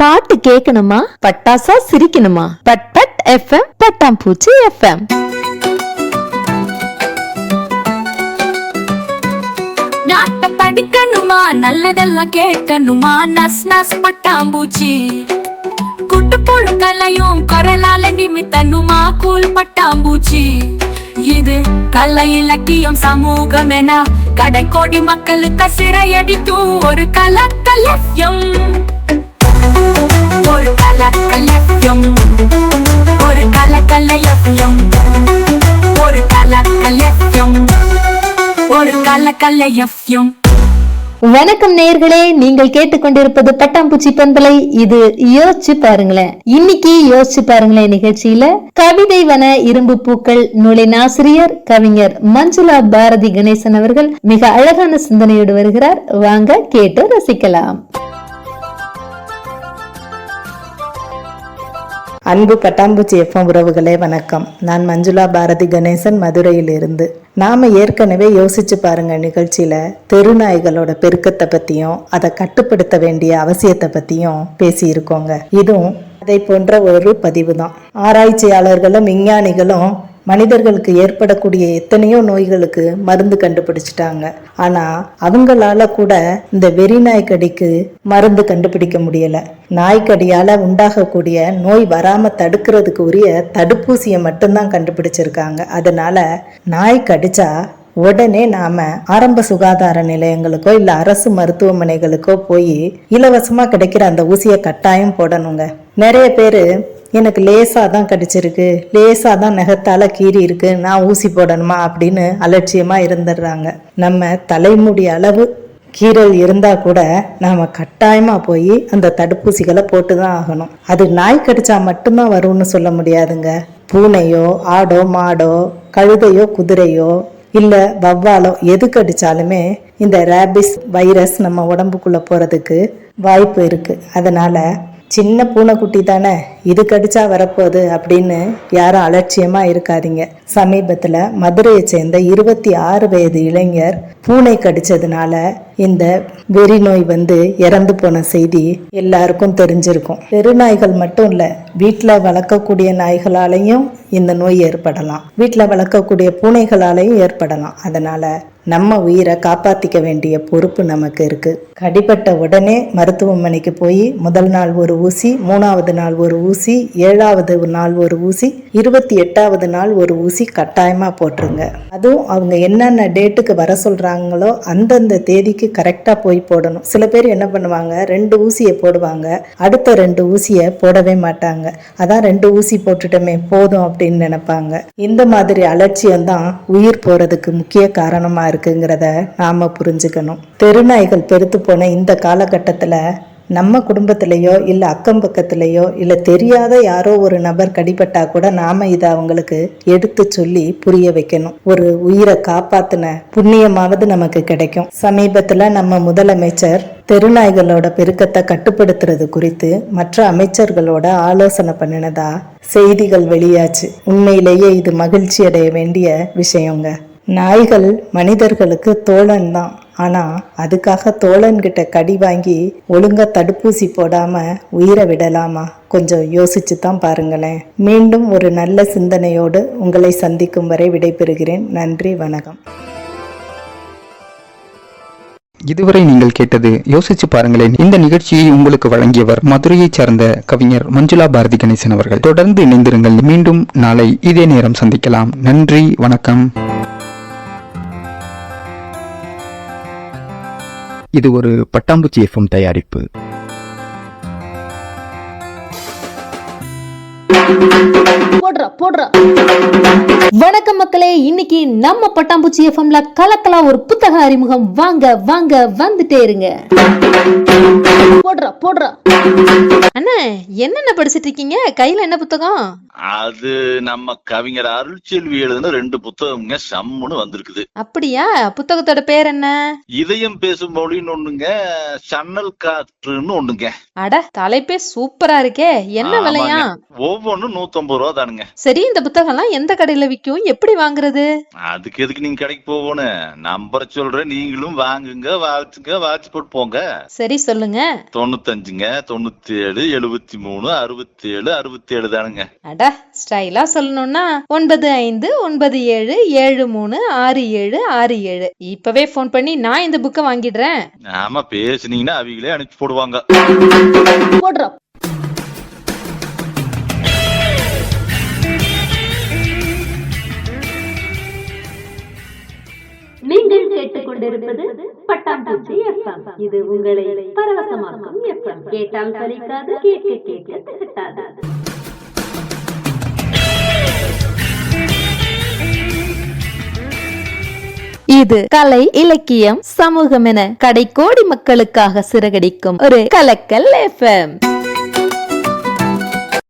பாட்டு கேட்கணுமா பட்டாசா சிரிக்கணுமா? பட் பட் எஃப்எம் பட்டாம்பூச்சி எஃப்எம் நாட்ட படிக்கணுமா? நல்லதெல்லாம் கேட்கணுமா? நஸ் நஸ் பட்டாம்பூச்சி. குட்டு புழு கலையும் குரலால நிமித்தனுமா கூல் பட்டாம்பூச்சி. இது கலை இலக்கியம் சமூகம் என கடைக்கோடி மக்களுக்கு சிறையடிக்கும் ஒரு கலக்கலயம் வணக்கம் நேயர்களே நீங்கள் கேட்டுக்கொண்டிருப்பது பட்டாம்பூச்சி பண்பலை. இது யோசிச்சு பாருங்களேன். இன்னைக்கு யோசிச்சு பாருங்களேன் நிகழ்ச்சியில கவிதை வன இரும்பு பூக்கள் நூலின் ஆசிரியர் கவிஞர் மஞ்சுளா பாரதி கணேசன் அவர்கள் மிக அழகான சிந்தனையோடு வருகிறார். வாங்க கேட்டு ரசிக்கலாம். அன்பு பட்டாம்பூச்சி எஃப்எம் உறவுகளே வணக்கம். நான் மஞ்சுளா பாரதி கணேசன் மதுரையிலிருந்து. நாம் ஏற்கனவே யோசிச்சு பாருங்க நிகழ்ச்சியில் தெருநாய்களோட பெருக்கத்தை பற்றியும் அதை கட்டுப்படுத்த வேண்டிய அவசியத்தை பற்றியும் பேசியிருக்கோங்க. இதுவும் அதை போன்ற ஒரு பதிவு தான் ஆராய்ச்சியாளர்களும் விஞ்ஞானிகளும் மனிதர்களுக்கு ஏற்படக்கூடிய எத்தனையோ நோய்களுக்கு மருந்து கண்டுபிடிச்சிட்டாங்க. ஆனா அவங்களால கூட இந்த வெறி நாய்க்கடிக்கு மருந்து கண்டுபிடிக்க முடியல. நாய்க்கடியால உண்டாகக்கூடிய நோய் வராம தடுக்கிறதுக்கு உரிய தடுப்பூசியை மட்டும்தான் கண்டுபிடிச்சிருக்காங்க. அதனால நாய் கடிச்சா உடனே நாம ஆரம்ப சுகாதார நிலையங்களுக்கோ இல்ல அரசு மருத்துவமனைகளுக்கோ போய் இலவசமா கிடைக்கிற அந்த ஊசியை கட்டாயம் போடணுங்க. நிறைய பேரு எனக்கு லேசாக தான் கடிச்சிருக்கு லேசாக தான் நெகத்தால் கீறி இருக்கு நான் ஊசி போடணுமா அப்படின்னு அலட்சியமாக இருந்துடுறாங்க. நம்ம தலைமுடி அளவு கீறல் இருந்தால் கூட நாம் கட்டாயமாக போய் அந்த தடுப்பூசிகளை போட்டு தான் ஆகணும். அது நாய் கடிச்சா மட்டும்தான் வரும்னு சொல்ல முடியாதுங்க. பூனையோ ஆடோ மாடோ கழுதையோ குதிரையோ இல்லை வவ்வாலோ எது கடிச்சாலுமே இந்த ரேபிஸ் வைரஸ் நம்ம உடம்புக்குள்ளே போகிறதுக்கு வாய்ப்பு இருக்குது அதனால் சின்ன பூனைக்குட்டி தானே? இது கடிச்சா வரப்போகுது அப்படின்னு யாரும் அலட்சியமா இருக்காதீங்க. சமீபத்துல மதுரையை சேர்ந்த இருபத்தி ஆறு வயது இளைஞர் பூனை கடிச்சதுனால இந்த வெறி நோய் வந்து இறந்து போன செய்தி எல்லாருக்கும் தெரிஞ்சிருக்கும். பெருநாய்கள் மட்டும் இல்ல வீட்டில் வளர்க்கக்கூடிய நாய்களாலையும் இந்த நோய் ஏற்படலாம். வீட்டில் வளர்க்கக்கூடிய பூனைகளாலையும் ஏற்படலாம். அதனால நம்ம உயிரை காப்பாத்திக்க வேண்டிய பொறுப்பு நமக்கு இருக்கு. கடிபட்ட உடனே மருத்துவமனைக்கு போய் முதல் நாள் ஒரு ஊசி மூணாவது நாள் ஒரு ஊசி ஏழாவது நாள் ஒரு ஊசி இருபத்தி எட்டாவது நாள் ஒரு ஊசி கட்டாயமா போட்டுருங்க. அதுவும் அவங்க என்னென்ன டேட்டுக்கு வர சொல்றாங்களோ அந்தந்த தேதிக்கு கரெக்டா போய் போடணும். சில பேர் என்ன பண்ணுவாங்க ரெண்டு ஊசியை போடுவாங்க அடுத்த ரெண்டு ஊசியை போடவே மாட்டாங்க. அதான் ரெண்டு ஊசி போட்டுட்டோமே போதும் அப்படின்னு நினைப்பாங்க. இந்த மாதிரி அலட்சியம் தான் உயிர் போறதுக்கு முக்கிய காரணமா இருக்குங்கிறத நாம புரிஞ்சுக்கணும். தெருநாய்கள் பெருத்து போன இந்த காலகட்டத்துல நம்ம குடும்பத்திலேயோ இல்லை அக்கம் பக்கத்துலேயோ இல்லை தெரியாத யாரோ ஒரு நபர் கடிபட்டா கூட நாம இதை அவங்களுக்கு எடுத்து சொல்லி புரிய வைக்கணும். ஒரு உயிரை காப்பாத்தின புண்ணியமாவது நமக்கு கிடைக்கும். சமீபத்தில் நம்ம முதலமைச்சர் தெருநாய்களோட பெருக்கத்தை கட்டுப்படுத்துறது குறித்து மற்ற அமைச்சர்களோட ஆலோசனை பண்ணினதா செய்திகள் வெளியாச்சு. உண்மையிலேயே இது மகிழ்ச்சி அடைய வேண்டிய விஷயங்க. நாய்கள் மனிதர்களுக்கு தோழன் தான் ஆனால் அதுக்காக தோழன்கிட்ட கடி வாங்கி ஒழுங்கா தடுப்பூசி போடாமல் உயிரை விடலாமா? கொஞ்சம் யோசிச்சு தான் பாருங்களேன். மீண்டும் ஒரு நல்ல சிந்தனையோடு உங்களை சந்திக்கும் வரை விடைபெறுகிறேன். நன்றி வணக்கம். இதுவரை நீங்கள் கேட்டது யோசிச்சு பாருங்களேன். இந்த நிகழ்ச்சியை உங்களுக்கு வழங்கியவர் மதுரையைச் சார்ந்த கவிஞர் மஞ்சுளா பாரதி கணேசன் அவர்கள். தொடர்ந்து இணைந்திருங்கள். மீண்டும் நாளை இதே நேரம் சந்திக்கலாம். நன்றி வணக்கம். இது ஒரு பட்டாம்பூச்சி எஃப்எம் தயாரிப்பு. போடுறா போடுறா. வணக்கம் மக்களே இன்னைக்கு நம்ம பட்டாம்பூச்சி எஃப்எம்ல கலக்கலாம் ஒரு புத்தக அறிமுகம். வாங்க வாங்க வந்துட்டே இருங்க. போடுறா போடுறா. அண்ணா என்னென்ன படிச்சிட்டு இருக்கீங்க? கையில என்ன புத்தகம்? அது நம்ம கவிஞர் அருள்செல்வி எழுதின ரெண்டு புத்தகம்ங்க சம்முன்னு வந்திருக்குது. அப்படியா? புத்தகத்தோட பேர் என்ன? இதயம் பேசும் மொழின்னு ஒண்ணுங்க சன்னல் காற்றுன்னு ஒண்ணுங்க. அட தலைப்பே சூப்பரா இருக்கே. என்ன விலையா? ஆமாங்க. ஒவ்வொன்றும் நூத்தம்பது ரூபா தானுங்க. சரி இந்த புத்தகம்லாம் எந்த கடையில விக்கும் எப்படி வாங்குறது? அதுக்கு எதுக்கு நீங்க கடைக்கு போகணும்? நம்பர் சொல்றேன். நீங்களும் வாங்குங்க வாச்சுங்க வாட்ச் போட்டு போங்க. சரி சொல்லுங்க. தொண்ணூத்தஞ்சுங்க தொண்ணூத்தி ஏழு எழுபத்தி மூணு அறுபத்தி ஏழு அறுபத்தி ஏழு தானுங்க. அட ஸ்டைலா சொல்லணும்னா ஒன்பது ஐந்து ஒன்பது ஏழு ஏழு மூணு ஆறு ஏழு ஆறு ஏழு. இப்பவே ஃபோன் பண்ணி நான் இந்த புக்கை வாங்கிடுறேன். ஆமா பேசுனீங்கன்னா அவங்களே அனுப்பிச்சு போடுவாங்க. போடுறோம். கேட்டுக்கொண்டிருப்பது பட்டாம்பூச்சி எஃப்எம் இது உங்களை பரவசமாக்கும் எஃப்எம் கேட்டால் சலிக்காது கேட்க கேட்க திகட்டாது. இது கலை இலக்கியம் சமூகம் என கடைக்கோடி மக்களுக்காக சிறகடிக்கும் ஒரு கலக்கல் எஃப்எம்